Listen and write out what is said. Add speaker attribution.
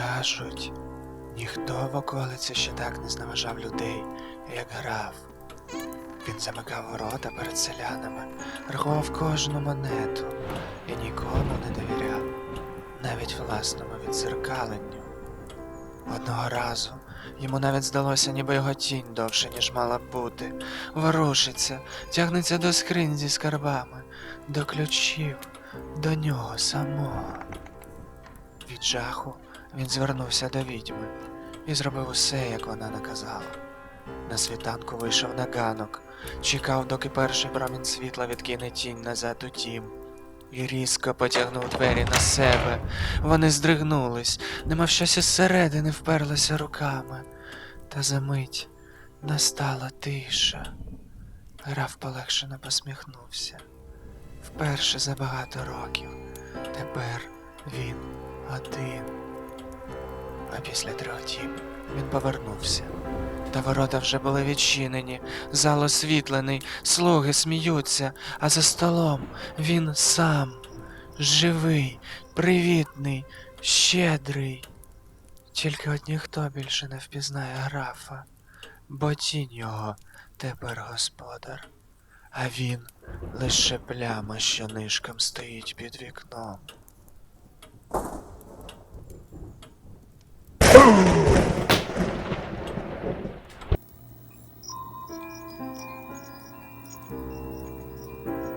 Speaker 1: Кажуть, ніхто в околиці ще так не зневажав людей, як граф. Він замикав ворота перед селянами, рахував кожну монету і нікому не довіряв, навіть власному відзеркаленню. Одного разу йому навіть здалося, ніби його тінь довше, ніж мала бути, ворушиться, тягнеться до скринь зі скарбами, до ключів, до нього самого. Від жаху він звернувся до відьми і зробив усе, як вона наказала. На світанку вийшов на ганок, чекав, доки перший промінь світла відкине тінь назад у дім. І різко потягнув двері на себе. Вони здригнулись, немов щось із середини вперлося руками. Та за мить настала тиша. Граф полегшено посміхнувся. Вперше за багато років. Тепер він один. А після трьох діб він повернувся. Та ворота вже були відчинені, зал освітлений, слуги сміються, а за столом він сам, живий, привітний, щедрий. Тільки от ніхто більше не впізнає графа, бо тінь його тепер господар, а він лише пляма, що нишком стоїть під вікном. thank you